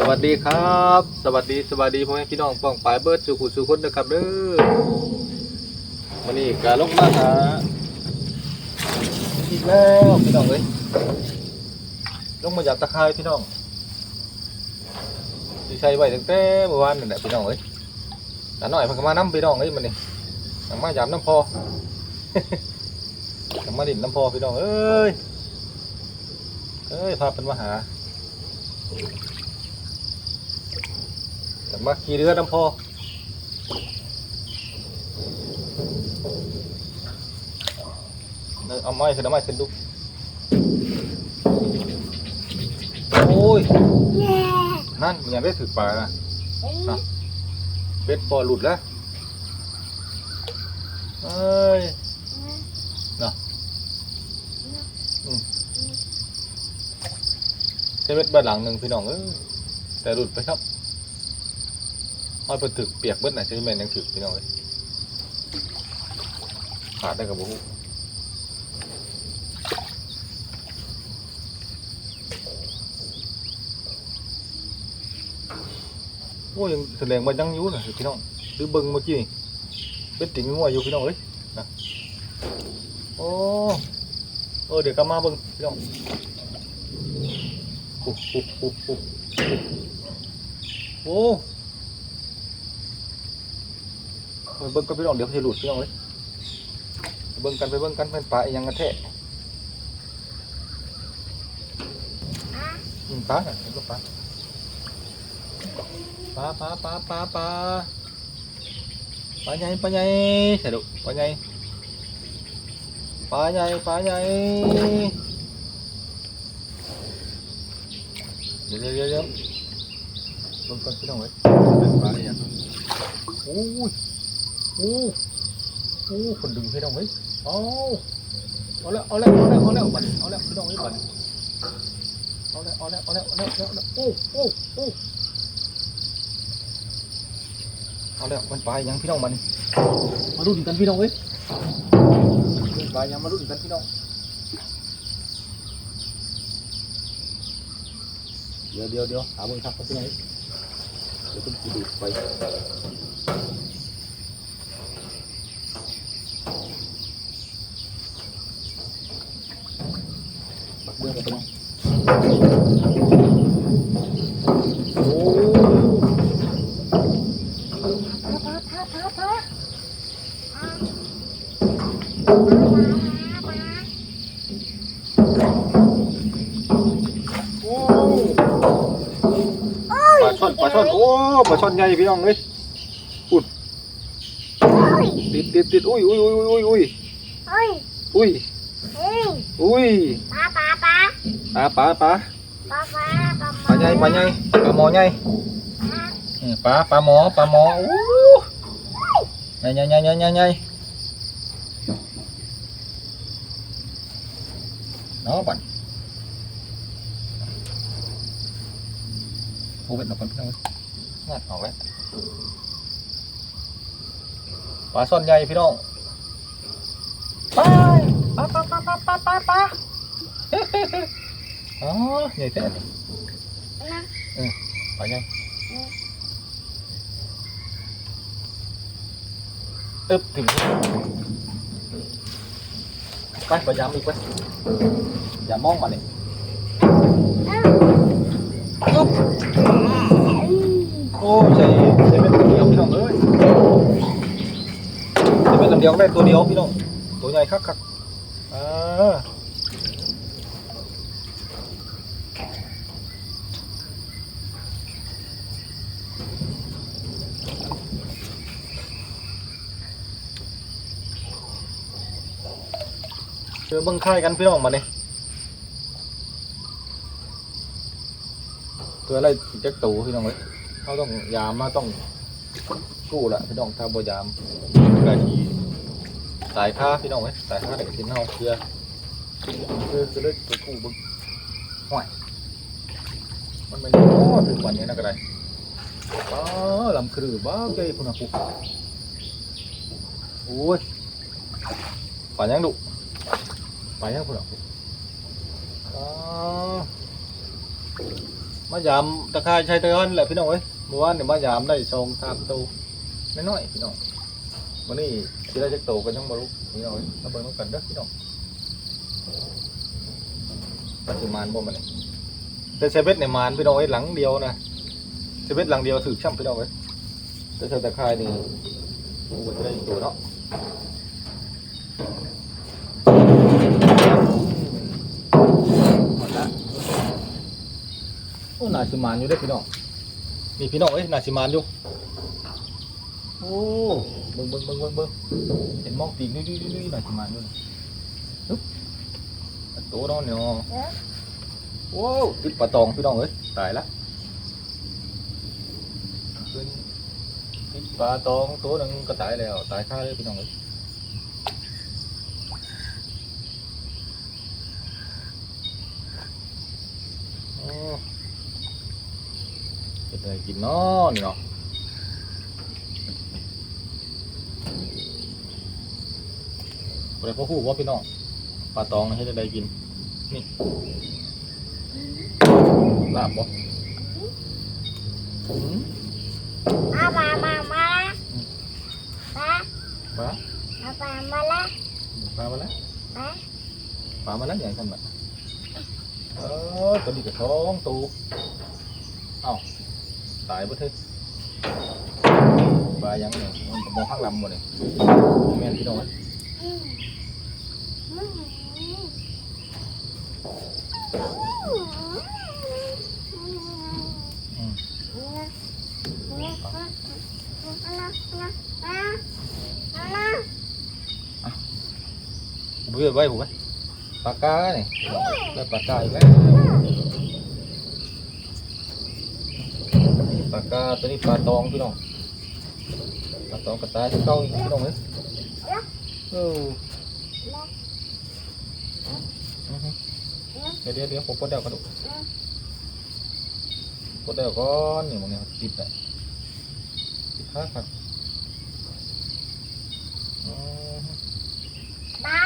สวัสดีครับ สวัสดีสวัสดีพ่อแม่พี่น้องป้องปลายเบิร์ดสุขุสุคนนะครับเด้อวันนี้การลงมาหาอีกแล้วพี่น้องเอ้ยลงมาจากตะไคร้พี่น้องที่ใช้ไว้ตั้งแต่เมื่อวานนั่นแหละพี่น้องเอ้ยแต่น้อยเพิ่งมาน้ำพี่น้องเอ้ยมันนี่ยังมายามน้ำพอยังมาดินน้ำพอพี่น้องเอ้ยเอ้ยพาเป็นมาหา แต่มาขี่เรือน้ำพอเอาไม้ขึ้นเอาไม้ขึ้นดูโอ้ย นั่นมันยังได้ถือปลานะนะเบ็ดปอหลุดแล้วเอ้ยนะอืมใช้เบ็ดบ้านหลังหนึ่งพี่น้องเอ้ยแต่หลุดไปครับ ห้อยเพิ่นถึกเปียกเบิดน่ะใช่ไหมนยังถึกพี่น้องเอ้ยขาดได้กับบ่ฮู้โอ้ยังแสดงว่ายังอยู่น่ะพี่น้องหรือเบิ่งเมื่อกี้เป็นติ่งงัวอยู่พี่น้องเอ้ยนะโอ้เออเดี๋ยวกลับมาเบิ่งพี่น้องโอ้โอ้โหโอ้ ไปเบิ่งกันพี่น้องเดี๋ยวจะหลุดพี่น้องเลยเบิ่งกันไปเบิ่งกันเป็นปลาอีหยังกันแท้อืมปลาเห็นบ่ปลาปลาปลาปลาปลาปลาปลาใหญ่ปลาใหญ่ใช่ดุปลาใหญ่ปลาใหญ่ปลาใหญ่เดี๋ยวเดี๋ยวเดี๋ยวเบิ่งกันพี่น้องเลยเป็นปลาอีหยังโอ้ย อ้โอ้คนดึงให้น้องเว้ยเอาเอาแล้วเอาแล้วเอาแล้วเอาแล้วบัดนี้เอาแล้วพี่น้องเว้ยบัดนี้เอาแล้วเอาแล้วเอาแล้วเอาแล้วเอาแล้วโอ้โอ้โอ้เอาแล้วมันไปยังพี่น้องบันมารุ่นกันพี่น้องเว้ยมันไปยังมารุ่นกันพี่น้องเดี๋ยวเดี๋ยวเดี๋ยวหาเบิ่งทักเขาพี่น้องเดี๋ยวต้องดูไป เบื้องกันไปน้องโอ้โอ้ปลาช่อนปลาช่อนโอ้ปลาช่อนใหญ่พี่น้องเลยอุดติดติดติดอุ้ยอุ้ยอุ้ยอุ้ยอุ้ยเฮ้ยอุ้ย เฮ้ยอุ้ยปลาปลาปลาปลาปลาปลาปลาปลาปลาปลาใหญ่ปลาใหญ่ ปลาปลาปลาปลาปลาปลาปลาอ๋อใหญ่แท้นะไปยังอึบถึงไปพยายามอีกไปอย่ามองมาเลยอึบโอ้ใช่ใช่ เออเจอเบิ้งค่กันพี่น้องมาเนี่ยตัวอะไรจักตูพี่น้องเอ้ยเขาต้องยามมาต้องกู้ละพี่น้องถ้าบ่ยามก็ทีสายค่าพี่น้องเอ้ยสายค่าเด็กทิ้นเฮาเชื่อ คือคือเลยไปกู้บึงห่วยมันไม่ยอดถึงวันนี้นะก็ได้บ้าลำครือบ้าเกยพุ่นนะปุ๊โอ้ยป่านยังดุป่านยังพุ่นนะปุ๊อ้ามายามตะคายชายตะกันแหละพี่น้องเอ้ยเมื่อวานเนี่ยมายามได้สองสามตัวน้อยพี่น้องวันนี้สิได้จักโตกันทั้งบ่รู้พี่น้องเอ้ยมาเบิ่งกันเด้อพี่น้อง ปัจจุบันบ่มันแต่เซเว่นเนี่ยมานพี่น้องเอ้ยหลังเดียวนะเซเว่นหลังเดียวถือช่ำพี่น้องเอ้ยแต่ชายตะคายนี่โอ้โหจะได้อีกตัวเนาะหมดละโอ้นาชิมานอยู่ด้พี่น้องนี่พี่น้องเอ้ยนาชิมานอยู่โอ้เบิ่งเบิ่งเบิ่งเบิ่งเห็นมองตีนดุยดุยดุยดุยนาชิมานอยู่นี่ฮึบ โตเนาะเนี่ยเอ๊ะโอ้ติดปลาตองพี่น้องเอ้ยตายละขึ้นติดปลาตองตัวหนึ่งก็ตายแล้วตายค่าเลยพี่น้องเอ้ยโอ้เป็นอะไรกินเนาะนี่เนาะบ่ได้พ่อคู่ว่าพี่น้องป ลาตองให้ได้กิน นี่ลาบบ่อืมมามามามาปลาปลามาปลามาละปลามาแล้วปลาปลามาแล้วอย่างทำแบบเออตัวนี้ก็ท้องตูเอ้าตายบ่เถอะปลายังเนี่ยมันก็มองข้างลำหมดเลยแม่นพี่น้องเอ้ย อืมอืมอืม อืม ผม เพื่อไว้ผมไหมปากกาเนี่ยได้ปากกาอีกแล้วปากกาตัวนี้ปลาตองพี่น้องปลาตองกระต่ายที่เก้าอีกพี่น้องไหมเอออือฮึเดี๋ยวเดี๋ยวเดี๋ยวผมปลดเดวกระดูกปลดเดวก่อนนี่มันเนี่ยติดอะติดขาครับอืมปลา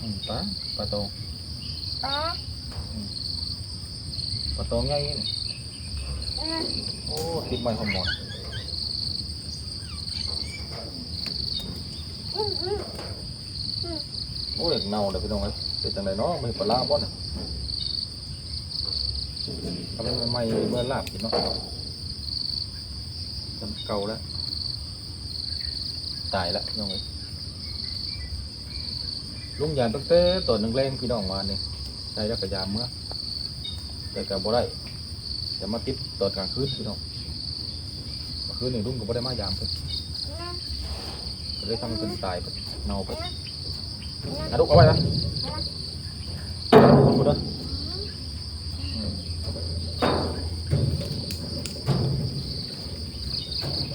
อืมปลาปลาตองปลาปลาตองใหญ่นี่อืมโอ้ติดไม้หอมหมอนอืมอืมโอ้ยเน่าเลยพี่น้องเอ้ยเป็นจังไดเนาะมันปลาล่าบ่น่ะ ทำไมมันไม่เมื่อลาบกินเนาะจำเก่าแล้ว ตายแล้วน้องเอ้ยลุงยานตั้งแต่ตอนนึงเล่นพี่น้องมานี่ได้แล้วก็ยามเมื่อแต่ก็บ่ได้จะมาติดตอนกลางคืนพี่น้องกลางคืนหนี่งลุงก็บ่ได้มายามเพิ่นก็เลยทำให้เพิ่นตายเน่าไปอะลูกเอาไว้นะขอบคุณนะอืม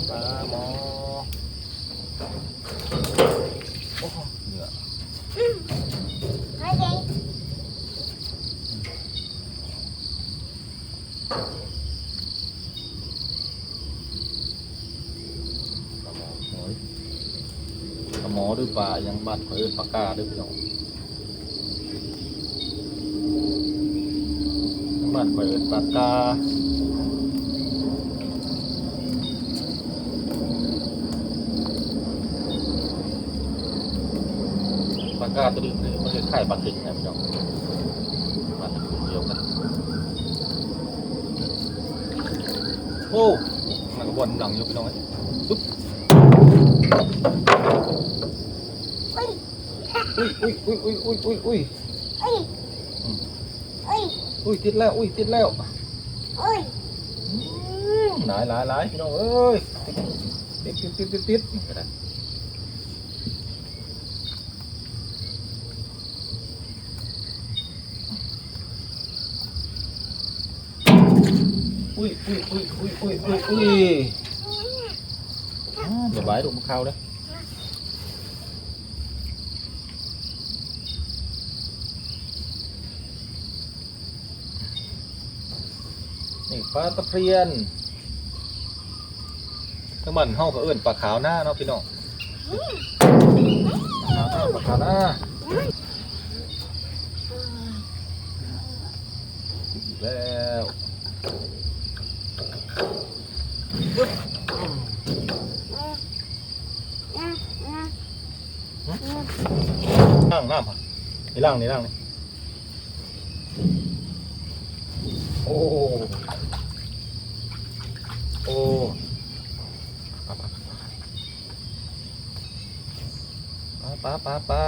ปลาหมอโอ้โหเหนื่อย ไม่ได้ ปลาหมอโอ้ยปลาหม อด้วยปลายังบ้านเขาเอิ้นปากาด้วยพี่น้องบ้านเขาเอิ้นปากาปากาตัวนี้มันคล้ายๆปลาเข็งนะพี่น้องมาจากกลุ่เดียวกันโอ้มันก็บนหลังอยู่พี่น้องเอ้ปุ๊บ อุ้ยอุ้ยอุ้ยอุ้ยอุ้ยอุ้ยอุ้ยอุ้ยอุ้ยอุ้ยอุ้ยติดแล้วอุ้ยติดแล้วอุ้ยหลายหลายหลายพี่น้องเอ้ยติดติดติดติดติดนี่ก็ได้อุ้ยอุ้ยอุ้ยอุ้ยอุ้ยอุ้ยอุ้ยอ่าเดี๋ยวบายดูมันเข้าเล นี่ปลาตะเพียนทั้งมันห้องก็เอื้นปลาขาวหน้าเนาะพี่น้องปลาขาวหน้าปลาขาวหน้าอีกแล้วล่างน้ำอะนี่ล่างนี่ล่างนี่โอ้โอ้ปลาปลา ปลาปลาปลา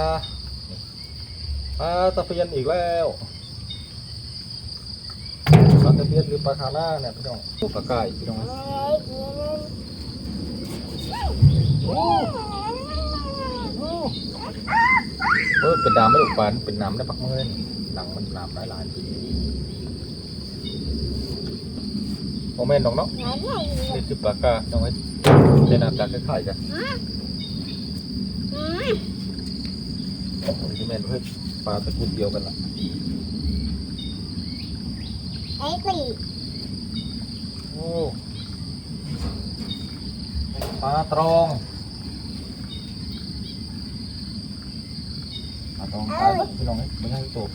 ปลาตะเพียนอีกแล้วปลาตะเพียนหรือปลาคาร่าเนี่ยพี่น้องปลาไก่พี่น้องโอ้เออเป็นน้ำไม่ถูกปานเป็นน้ำได้ปักเมื่อยหนังมันน้ำหลายหลายโมเมนต์น้องเนาะนี่คือปลากาน้องไอ้ใช้น้ำตาคล้ายๆกัน โอ้ยที่แม่นเพื่อปลาตระกูลเดียวกันล่ะไอ้ปีโอ้ปลาตรองปลาตรองตายแล้วพี่น้องไม่ใช่ตัว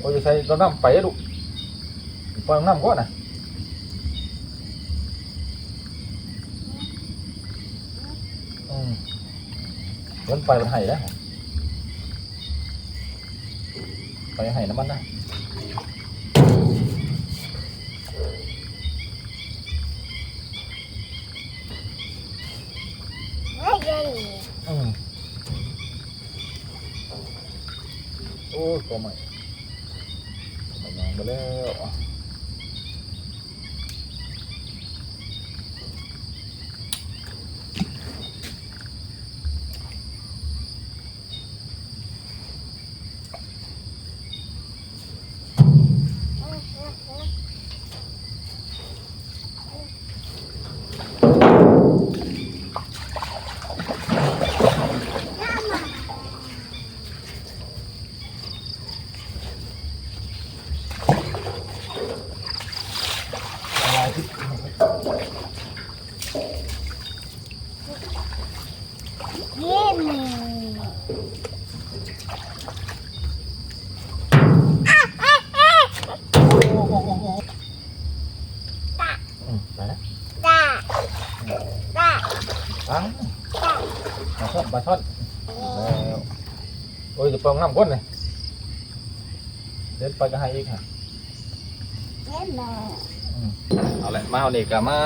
โอ้ยใส่ตัวน้ำไปอะลูกปล่อยน้ำก่อนนะอืม มันไปมันไห้แล้วไปไห้น้ำมันนะไม่เก่งอืมโอ้ยตัวใหม่ตัวใหม่ยางไปแล้วอะอะไรที่ เยี่ยม อืมไปแล้ว จ้าจ้า อ้าว ปลาช่อนปลาช่อนแล้วโอ้ยจะปองน้ำก้นเลยเดินไปก็ให้อีกค่ะเยี่ยมเลยเอาละมาเอานี่กะมา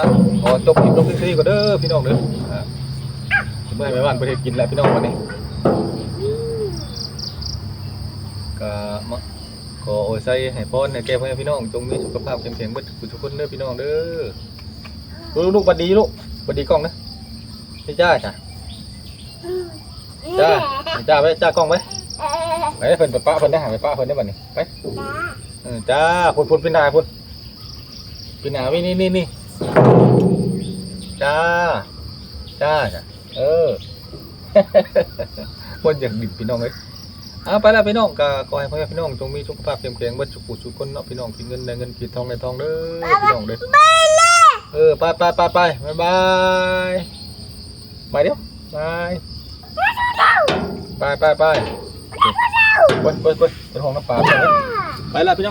ขอจบคลิปลงที่นี่ก็เด้อพี่น้องเด้ออ่าเมื่อไหร่ไม่วันประเทศกินแล้วพี่น้องวันนี้ก็มาขอโอ้ยใส่ให้พรให้แก่พ่อแม่พี่น้องจงมีสุขภาพเข้มแข็งเบิดทุกคนเด้อพี่น้องเด้อลูกลูกบัดดีลูกบัดดีกล้องนะพี่จ้าจ้ะ จ้าพี่จ้าไปจ้ากล้องไปไปเพิ่นไปป้าเพิ่นได้หาไปป้าเพิ่นได้บัดนี้ไปจ้าเออจ้าพุ่นพุ่นพี่นาพุ่นพี่นาวินี่นี่นี่จ้าจ้าจ้ะเออคนอยากดิ่งพี่น้องเลยเอาไปแล้วพี่น้องก็ขอให้พ่อแม่พี่น้องจงมีสุขภาพเข้มแข็งเบัดสุขุสุขคนเนาะพี่น้องกินเงินได้เงินกินทองได้ทองเด้อพี่น้องเด้อเออไปไปไปไปบายบายไปเดี๋ยวบาย ไปไปไปไปไปไปไปห้องน้ำปลาไปแล้วไปล้วพี่น้อง